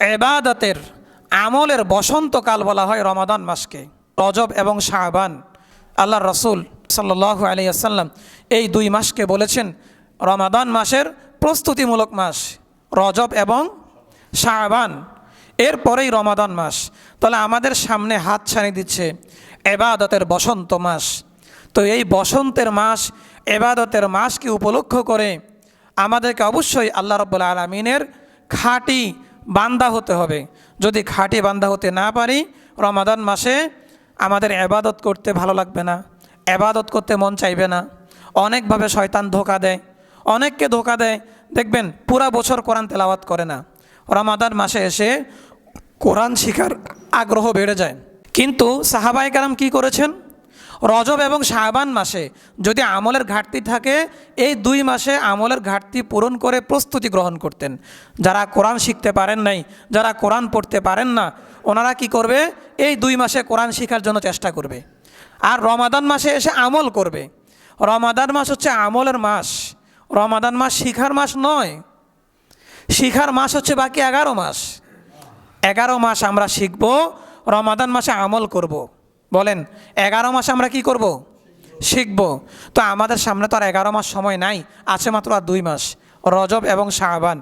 এবাদতের আমলের বসন্তকাল বলা হয় রমাদান মাসকে, রজব এবং শাহবান আল্লাহ রসুল সাল্লাহ আলিয়াল্লাম এই দুই মাসকে বলেছেন, রমাদান মাসের প্রস্তুতিমূলক মাস, রজব এবং শাহবান এরপরেই রমাদান মাস। তাহলে আমাদের সামনে হাত ছানি দিচ্ছে এবাদতের বসন্ত মাস। তো এই বসন্তের মাস, এবাদতের মাসকে উপলক্ষ করে আমাদেরকে অবশ্যই আল্লাহ রব্বুল আলমিনের খাঁটি বান্দা হতে হবে। যদি খাঁটি বান্দা হতে না পারি, রমাদান মাসে আমাদের এবাদত করতে ভালো লাগবে না। এবাদত করতে মন চাইবে না। অনেকভাবে শয়তান ধোকা দেয়। অনেককে ধোকা দেয়। দেখবেন, পুরা বছর কোরআন তেলাওয়াত করে না। রমাদান মাসে এসে কোরআন শিখার আগ্রহ বেড়ে যায়। কিন্তু সাহাবাই কালাম কী করেছেন? রজব এবং শাহবান মাসে যদি আমলের ঘাটতি থাকে, এই দুই মাসে আমলের ঘাটতি পূরণ করে প্রস্তুতি গ্রহণ করতেন। যারা কোরআন শিখতে পারেন নাই, যারা কোরআন পড়তে পারেন না, ওনারা কি করবে? এই দুই মাসে কোরআন শেখার জন্য চেষ্টা করবে। আর রমাদান মাসে এসে আমল করবে। রমাদান মাস হচ্ছে আমলের মাস। রমাদান মাস শিখার মাস নয়। শিখার মাস হচ্ছে বাকি এগারো মাস। এগারো মাস আমরা শিখব, রমাদান মাসে আমল করব। বলেন, এগারো মাসে আমরা কি করব। শিখব। তো আমাদের সামনে তো আর এগারো মাস সময় নাই, আছে মাত্র আর দুই মাস, রজব এবং শাহবান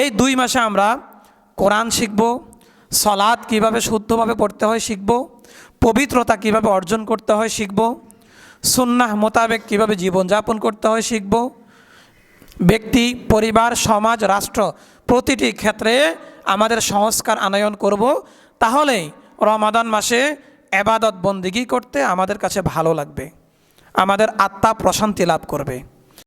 এই দুই মাসে আমরা কোরআন শিখব সলাদ কীভাবে শুদ্ধভাবে পড়তে হয় শিখব, পবিত্রতা কীভাবে অর্জন করতে হয় শিখব, সুন্নাহ মোতাবেক কীভাবে জীবনযাপন করতে হয় শিখব, ব্যক্তি, পরিবার, সমাজ, রাষ্ট্র প্রতিটি ক্ষেত্রে আমাদের সংস্কার আনয়ন করব। তাহলেই রমাদান মাসে এবাদত বন্দিগি করতে? আমাদের কাছে ভালো লাগবে। আমাদের আত্মা প্রশান্তি লাভ করবে।